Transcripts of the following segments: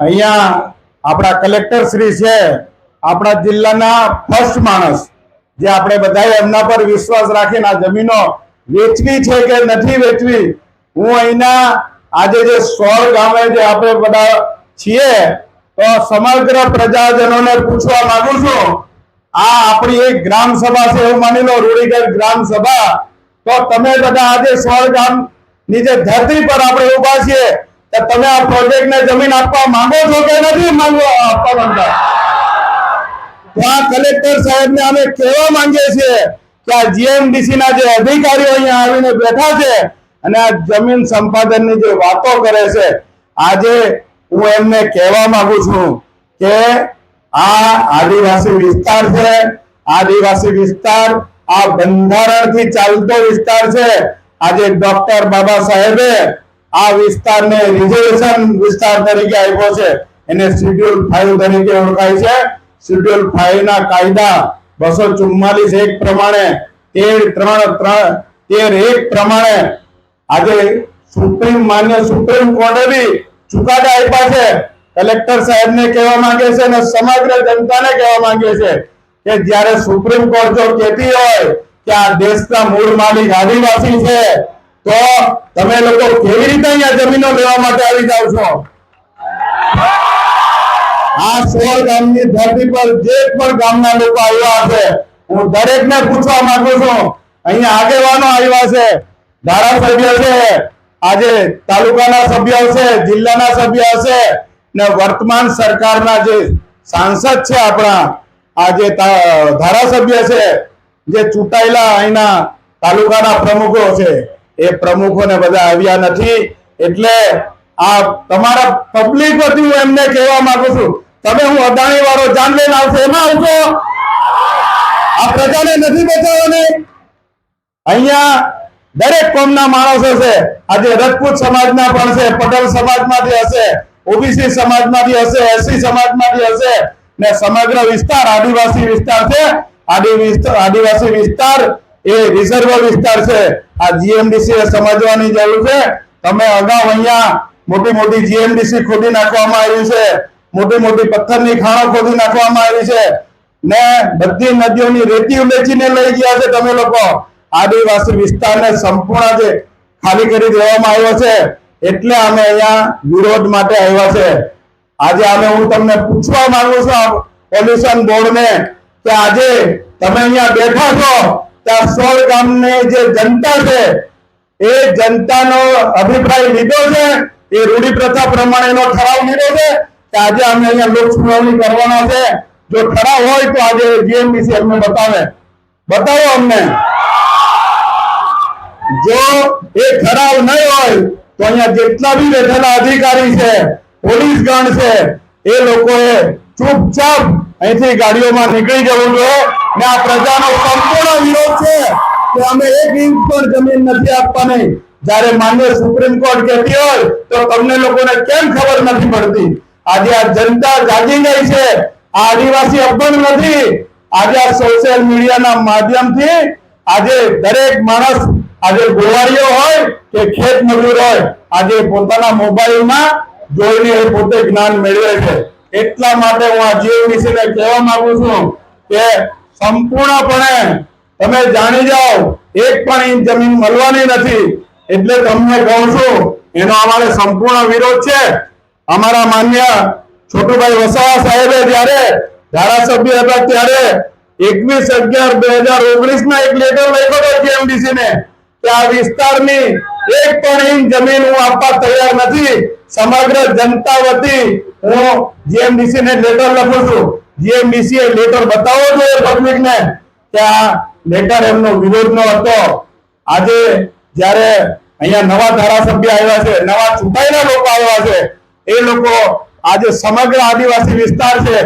અહીંયા આપણા કલેક્ટર શ્રી છે, આપણા જિલ્લાના ફર્સ્ટ માણસ, જે આપણે બધાએ એમના પર વિશ્વાસ રાખીને આ જમીનો વેચવી છે કે નથી વેચવી, હું અહીંના આજે જે સોળ ગામે જે આપણે બધા છીએ, તો સમગ્ર પ્રજાજનોને પૂછવા માંગુ છું, આ આપણી એક ગ્રામ સભા છે, એવું માની લો રૂડીગઢ ગ્રામ સભા, તો તમે બધા આજે સોળ ગામની જે ધરતી પર આપણે ઊભા છીએ તમે આ પ્રોજેક્ટ ને જમીન આપવા માંગો છો કે નથી માંગવા આપવા માંગતા. ત્યાં કલેક્ટર સાહેબ ને અમે કહેવા માંગીએ છીએ કે આ જીએમડીસી ના જે અધિકારીઓ અહીંયા આવીને બેઠા છે અને આ જમીન સંપાદનની જે વાતો કરે છે, આજે હું એમને કહેવા માંગુ છું કે આ આદિવાસી વિસ્તાર છે, આદિવાસી વિસ્તાર આ બંધારણથી ચાલતો વિસ્તાર છે. આજે ડોક્ટર બાબા સાહેબે આ વિસ્તારને રિઝર્વેશન વિસ્તાર તરીકે આપ્યો છે. એને શેડ્યુલ ફાઈવ તરીકે ઓળખાય છે. શેડ્યુલ ફાઈવ ના કાયદા બસો ચુમ્માલીસ એક પ્રમાણે, તેર ત્રણ, તેર એક પ્રમાણે આજે સુપ્રીમ, માન્ય સુપ્રીમ કોર્ટે બી ચુકાદા આપ્યા છે. કલેક્ટર સાહેબને કહેવા માંગે છે અને સમગ્ર જનતાને કહેવા માંગે છે કે જ્યારે સુપ્રીમ કોર્ટ જો કહેતી હોય કે આ દેશના મૂળ માલિક આદિવાસી છે તો તમે લોકો કેવી રીતે અહીંયા જમીનો લેવા માટે આવી જાવ છો? આ સોળ ગામની ધરતી પર જે પણ ગામના લોકો આવ્યા છે હું દરેકને પૂછવા માંગુ છું, અહીંયા આગેવાનો આવ્યા છે, ધારાસભ્ય છે, આજે તાલુકાના સભ્ય છે, જિલ્લાના સભ્ય છે, ને વર્તમાન સરકારના જે સાંસદ છે આપણા આ જે ધારાસભ્ય છે, જે ચૂંટાયેલા અહીંના તાલુકાના પ્રમુખો છે. એ પ્રમુખોને બધા આવ્યા નથી. એટલે આ તમારા પબ્લિક વતી હું એમને કહેવા માંગુ છું, તમે હું અદાણી વાળો જાન લઈને આવશો, એમાં આવશો? આ પ્રજાને નથી બચાવવાની? અહીંયા દરેક કોમના માણસો છે. આજે રજપૂત સમાજના પણ છે, પટેલ સમાજમાંથી હશે, ઓબીસી સમાજમાંથી હશે એસસી સમાજમાંથી હશે, ને સમગ્ર વિસ્તાર આદિવાસી વિસ્તાર છે. આદિવાસી વિસ્તાર એ રિઝર્વ વિસ્તાર છે. આ જીએમડીસી સમજવાની જરૂર છે. તમે અગાઉ અહીંયા મોટી મોટી જીએમડીસી ખોદી નાખવામાં આવી છે. મોટી મોટી પથ્થરની ખાણો ખોદી નાખવામાં આવી છે. ને બધી નદીઓની રેતી ઉલેચીને લઈ ગયા છે તમે લોકો. આદિવાસી વિસ્તારને સંપૂર્ણ જે ખાલી કરી દેવામાં આવ્યો છે. એટલે અમે અહીંયા વિરોધ માટે આવ્યા છે. આજે અમે હું તમને પૂછવા માંગુ છું પોલ્યુશન બોર્ડને કે આજે તમે અહીંયા બેઠા છો સોળ ગામની જે જનતા છે, એ જનતાનો અભિપ્રાય લીધો છે, એ રૂઢિ પ્રથા પ્રમાણેનો ઠરાવ લીધો છે, કે આજે અમે અહીંયા લોક સુનાવણી કરવાના છે. જો ઠરાવ હોય તો આજે જીએમડીસી અમને બતાવે. બતાવો અમને. જો એ ઠરાવ નહીં હોય તો અહીંયા જેટલા બી બેઠેલા અધિકારી છે, પોલીસ ગણ છે, એ લોકોએ ચૂપચાપ અહીંથી ગાડીઓમાં નીકળી જવું જોઈએ ને આ પ્રજાનો સંપૂર્ણ વિરોધ છે કે અમે એક ઇંચ પણ જમીન નથી આપવાની. જ્યારે માન્ય સુપ્રીમ કોર્ટ કહેતી હોય તો તમને લોકોને કેમ ખબર નથી પડતી? આજે આ જનતા જાગી ગઈ છે. આ આદિવાસી અભણ નથી. આજે આ સોશિયલ મીડિયાના માધ્યમથી આજે દરેક માણસ આજે ગોવાળીઓ હોય કે ખેત મજૂર હોય, આજે પોતાના મોબાઈલમાં જોઈને પોતે જ્ઞાન મેળવે છે. એટલા માટે હું આ જીએમડીસી કહેવા માંગુ છું કે સંપૂર્ણપણે તમે જાણી જાઓ, એક પણ ઇંચ જમીન મળવાની નથી. એટલે તમને કહું છું, એનો અમારે સંપૂર્ણ વિરોધ છે. અમારા માન્ય છોટુભાઈ વસાવા સાહેબે જ્યારે ધારાસભ્ય હતા ત્યારે એકવીસ અગિયાર બે હજાર ઓગણીસ ના એક લેટર લખ્યો હતો જીએમડીસી ને, કે આ વિસ્તારની એક પણ ઇંચ જમીન હું આપવા તૈયાર નથી. સમગ્ર જનતા વતી હું જીએમડીસી ને લેટર લખું છું. જીએમડીસી લેટર બતાવો જોઈએ પબ્લિક ને કે આ લેટર એમનો વિરોધનો હતો. આજે જ્યારે અહીંયા નવા ધારાસભ્ય આવ્યા છે, નવા ચૂંટાયેલા લોકો આવ્યા છે, એ લોકો આજે સમગ્ર આદિવાસી વિસ્તાર છે,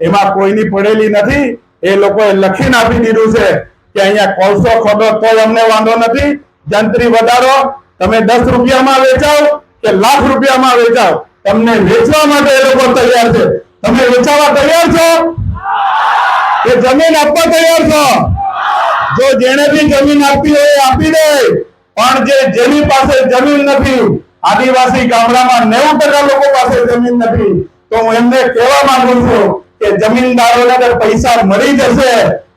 એમાં કોઈની પડેલી નથી. એ લોકોએ લખીને આપી દીધું છે કે અહીંયા કોલસો ખોદો કોઈ અમને વાંધો નથી. જંત્રી વધારો તમે દસ રૂપિયામાં વેચાવ કે લાખ રૂપિયામાં વેચાવ? તમને વેચવા માટે એ લોકો તૈયાર છે. તમે વેચાવા તૈયાર છો? કે જમીન આપવા તૈયાર છો? જો જેને બી જમીન આપી હોય આપી દે. પણ જે જેની પાસે જમીન નથી, આદિવાસી ગામડામાં નેવું ટકા લોકો પાસે જમીન નથી. તો હું એમને કહેવા માંગુ છું કે જમીનદારોને પૈસા મળી જશે,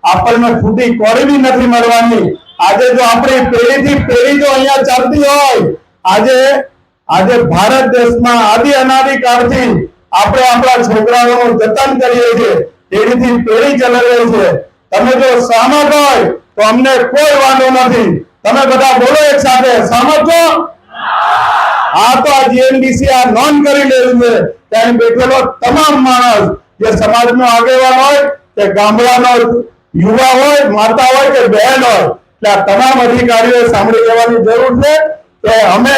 આપણને ખૂટી કોરી નથી મળવાની. આજે જો આપણી પેઢીથી પેઢી જો અહીંયા ચાલતી હોય, આજે આજે ભારત દેશમાં આદિ અનાદિ કાળથી આપણે આપણા છોકરાઓનું જતન કરીએ છીએ. પેઢીથી પેઢી ચલાવીએ છીએ. તમે જો સહમત હોય, તો અમને કોઈ વાંધો નથી. તમે બધા બોલો એક સાથે સહમત છો? આ તો આ જીએનડીસી આ નોંધ કરી લેવું છે. ત્યાં બેઠેલો તમામ માણસ, જે સમાજનો આગેવાન હોય, કે ગામડાનો યુવા હોય, માતા હોય કે બહેન હોય એટલે તમામ અધિકારીઓ સાંભળી લેવાની જરૂર છે કે અમે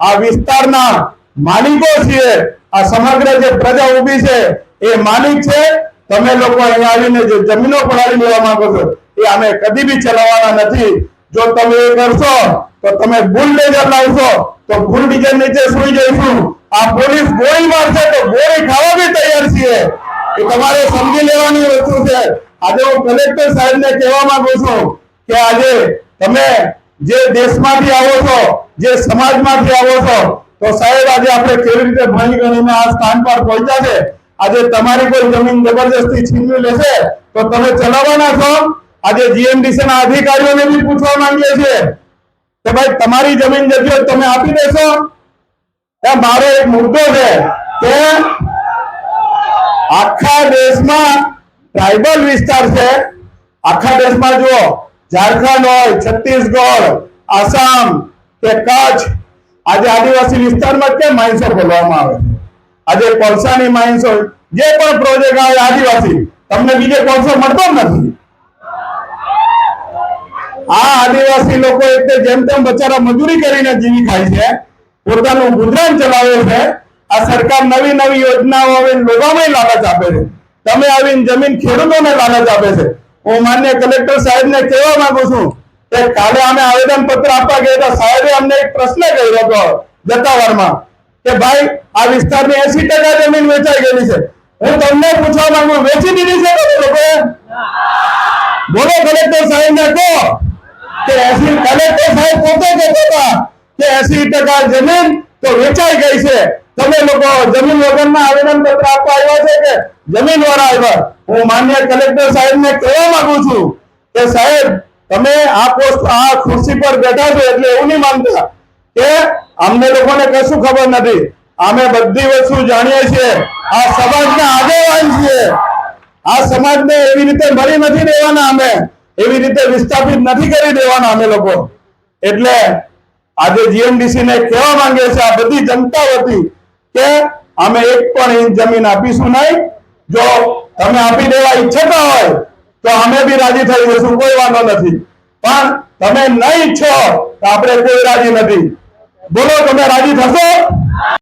આ વિસ્તારના માલિકો છીએ, આ સમગ્ર જે પ્રજા ઊભી છે, એ માલિક છે. તમે લોકો અહીંયા આવીને જે જમીનો પડાવી લેવા માંગો છો, એ અમે કદી બી ચલાવવાના નથી. જો તમે એ કરશો, તો તમે બુલડેઝર લાવશો, તો બુલડેઝર નીચે સુઈ જઈશું. આ પોલીસ ગોળી મારશે તો ગોળી ખાવા બી તૈયાર છીએ. એ તમારે સમજી લેવાની વસ્તુ છે. આજે હું કલેક્ટર સાહેબને કહેવા માંગુ છું કે આજે તમે જે દેશમાંથી આવો છો, જે સમાજમાંથી આવો છો, તો સાહેબ આજે આપણે કેવી રીતે ભણી ગણીને આ સ્થાન પર પહોંચ્યા છે? આજે તમારી કોઈ જમીન જબરજસ્તી છીનવી લેશે, તો તમે ચલાવવાના છો? આજે જીએમડીસી ના અધિકારીઓને બી પૂછવા માંગીએ છીએ કે ભાઈ, તમારી જમીન જગ્યા તમે આપી દેશો. મારો એક મુદ્દો છે કે આખા દેશમાં ટ્રાઇબલ વિસ્તાર છે. આખા દેશમાં જુઓ ઝારખંડ હોય, છત્તીસગઢ, આસામ કે કચ્છ, આજે આદિવાસી વિસ્તારમાં કેમ માઇન્સો ખોલવામાં આવે છે? આજે કોલસાની માઇન્સ જે પણ પ્રોજેક્ટ આવે આદિવાસી, તમને બીજે કોલસો મળતો નથી. આ આદિવાસી લોકો એટલે જેમ તેમ બચારા મજૂરી કરીને જીવી ખાય છે, પોતાનું ગુજરાન ચલાવે છે, આ સરકાર નવી નવી યોજનાઓ આવીને લોકોમાં લાલચ આપે છે. તમે આવીને જમીન ખેડૂતોને લાલચ આપે છે. હું માન્ય કલેક્ટર સાહેબને કહેવા માંગુ છું કે કાલે અમે આવેદન પત્ર આપવા ગયા સાહેબે અમને એક પ્રશ્ન કર્યો હતો જતાવારમાં કે ભાઈ, આ વિસ્તારની એસી ટકા જમીન વેચાઈ ગયેલી છે. હું તમને પૂછવા માંગુ વેચી દીધી છે બોલો કલેક્ટર સાહેબને કહો કે એસી કલેક્ટર સાહેબ પોતે કહેતા હતા કે એસી ટકા જમીન તો વેચાઈ ગઈ છે. તમે લોકો જમીન વગરના આવેદન પત્ર આપવા આવ્યા છે કે જમીન વાળા આવ્યા? હું માન્ય કલેક્ટર સાહેબને કહેવા માંગુ છું કે સાહેબ, તમે આ પોસ્ટ આ ખુરશી પર બેઠા છો એટલે એવું નહીં માનતા કે અમને લોકોને કશું ખબર નથી. અમે બધી વસ્તુ જાણીએ છીએ. આ સમાજના આગેવાન છીએ. આ સમાજને એવી રીતે મળી નથી દેવાના અમે. એવી રીતે વિસ્થાપિત નથી કરી દેવાના અમે લોકો. એટલે આજે જીએમડીસી ને કહેવા માંગે છે આ બધી જનતા વતી કે અમે એક પણ ઇંચ જમીન આપીશું નહીં. જો તમે આપી દેવા ઈચ્છતા હોય, તો અમે બી રાજી થઈ જઈશું, કોઈ વાંધો નથી. પણ તમે નહીં ઈચ્છો તો આપણે કોઈ રાજી નથી. બોલો, તમે રાજી થશો?